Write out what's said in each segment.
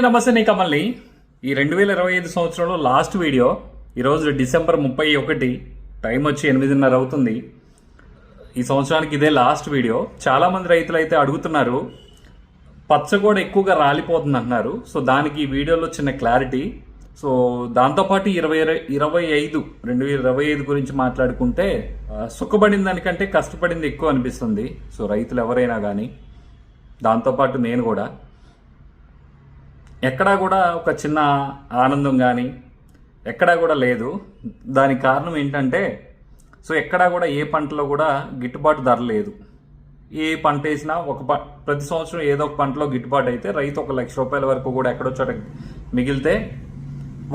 నమస్తే నీ కమల్ని. ఈ రెండు వేల ఇరవై ఐదు సంవత్సరంలో లాస్ట్ వీడియో ఈరోజు డిసెంబర్ ముప్పై ఒకటి టైం వచ్చి ఎనిమిదిన్నర అవుతుంది. ఈ సంవత్సరానికి ఇదే లాస్ట్ వీడియో. చాలామంది రైతులు అయితే అడుగుతున్నారు పచ్చ కూడా ఎక్కువగా రాలిపోతుంది అంటున్నారు. సో దానికి ఈ వీడియోలో చిన్న క్లారిటీ. సో దాంతోపాటు ఇరవై ఇరవై ఐదు రెండు వేల ఇరవై ఐదు గురించి మాట్లాడుకుంటే సుఖపడిన దానికంటే కష్టపడింది ఎక్కువ అనిపిస్తుంది. సో రైతులు ఎవరైనా కానీ దాంతోపాటు నేను కూడా ఎక్కడా కూడా ఒక చిన్న ఆనందం కానీ ఎక్కడా కూడా లేదు. దానికి కారణం ఏంటంటే సో ఎక్కడా కూడా ఏ పంటలో కూడా గిట్టుబాటు ధర లేదు. ఏ పంట వేసినా ఒక ప ప్రతి సంవత్సరం ఏదో ఒక పంటలో గిట్టుబాటు అయితే రైతు ఒక లక్ష రూపాయల వరకు కూడా ఎక్కడో చోట మిగిలితే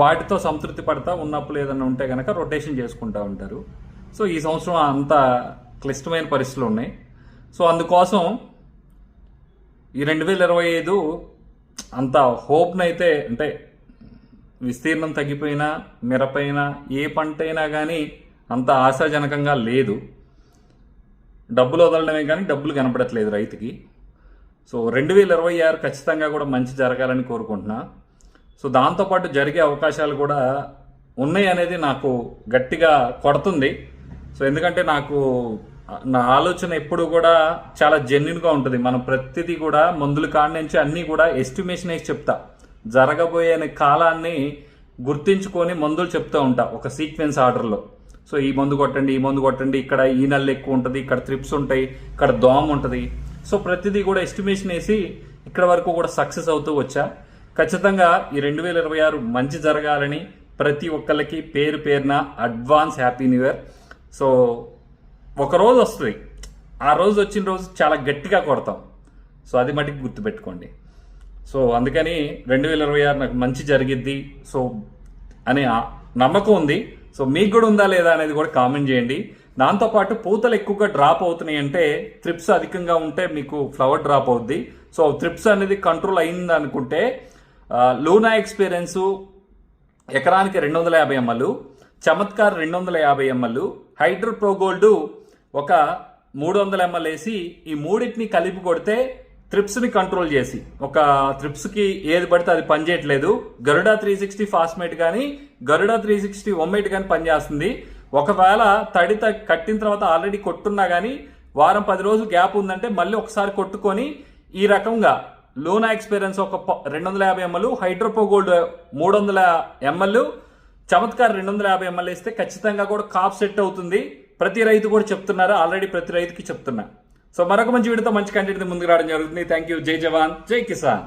వాటితో సంతృప్తి పడతా ఉన్నప్పుడు ఏదైనా ఉంటే కనుక రొటేషన్ చేసుకుంటూ ఉంటారు. సో ఈ సంవత్సరం అంత క్లిష్టమైన పరిస్థితులు ఉన్నాయి. సో అందుకోసం ఈ రెండు వేల ఇరవై ఐదు అంత హోప్నైతే అంటే విస్తీర్ణం తగ్గిపోయినా మిరపైనా ఏ పంట అయినా కానీ అంత ఆశాజనకంగా లేదు. డబ్బులు వదలడమే కానీ డబ్బులు కనపడట్లేదు రైతుకి. సో రెండు వేల ఇరవై ఆరు ఖచ్చితంగా కూడా మంచి జరగాలని కోరుకుంటున్నా. సో దాంతోపాటు జరిగే అవకాశాలు కూడా ఉన్నాయి అనేది నాకు గట్టిగా కొడుతుంది. సో ఎందుకంటే నాకు నా ఆలోచన ఎప్పుడు కూడా చాలా జెన్యున్గా ఉంటుంది. మనం ప్రతిదీ కూడా మందులు కాడి నుంచి అన్నీ కూడా ఎస్టిమేషన్ వేసి చెప్తా. జరగబోయే కాలాన్ని గుర్తించుకొని మందులు చెప్తూ ఉంటా ఒక సీక్వెన్స్ ఆర్డర్లో సో ఈ మందు కొట్టండి ఈ మందు కొట్టండి ఇక్కడ ఈ నల్లు ఎక్కువ ఉంటుంది ఇక్కడ త్రిప్స్ ఉంటాయి ఇక్కడ దోమ ఉంటుంది. సో ప్రతిదీ కూడా ఎస్టిమేషన్ వేసి ఇక్కడ వరకు కూడా సక్సెస్ అవుతూ వచ్చా. ఖచ్చితంగా ఈ రెండు వేల ఇరవై ఆరు మంచి జరగాలని ప్రతి ఒక్కరికి పేరు పేరున advance happy new year so ఒక రోజు వస్తుంది. ఆ రోజు వచ్చిన రోజు చాలా గట్టిగా కొడతాం. సో అది మటుకు గుర్తుపెట్టుకోండి. సో అందుకని రెండు వేల ఇరవై ఆరు నాకు మంచి జరిగిద్ది. సో అనే నమ్మకం ఉంది. సో మీకు కూడా ఉందా లేదా అనేది కూడా కామెంట్ చేయండి. దాంతోపాటు పూతలు ఎక్కువగా డ్రాప్ అవుతున్నాయి అంటే త్రిప్స్ అధికంగా ఉంటే మీకు ఫ్లవర్ డ్రాప్ అవుద్ది. సో త్రిప్స్ అనేది కంట్రోల్ అయింది అనుకుంటే లూనా ఎక్స్పీరియన్స్ ఎకరానికి రెండు వందల యాభై ఎంఎల్ చమత్కార్ రెండు వందల యాభై ఎంఎల్ హైడ్రో ప్రోగోల్డ్ ఒక మూడు వందల ఎంఎల్ వేసి ఈ మూడింటిని కలిపి కొడితే త్రిప్స్ని కంట్రోల్ చేసి ఒక త్రిప్స్కి ఏది పడితే అది పనిచేయట్లేదు గరుడా త్రీ సిక్స్టీ ఫాస్ట్మేట్ కానీ గరుడా త్రీ సిక్స్టీ ఒమ్మేట్ కానీ పనిచేస్తుంది ఒకవేళ తడి కట్టిన తర్వాత ఆల్రెడీ కొట్టున్నా కానీ వారం పది రోజులు గ్యాప్ ఉందంటే మళ్ళీ ఒకసారి కొట్టుకొని ఈ రకంగా లూనా ఎక్స్పీరియన్స్ ఒక రెండు వందల యాభై ఎంఎల్ హైడ్రోపో గోల్డ్ మూడు వందల ఎంఎల్ చమత్కార్ రెండు వందల యాభై ఎంఎల్ వేస్తే ఖచ్చితంగా కూడా కాప్ సెట్ అవుతుంది. ప్రతి రైతు కూడా చెప్తున్నారు? ఆల్రెడీ ప్రతి రైతుకి చెప్తున్నా. సో మరొక మంచి వీడియోతో మంచి కంటెంట్ ముందుకు రావడం జరుగుతుంది. థ్యాంక్ యూ జై జవాన్. జై కిసాన్.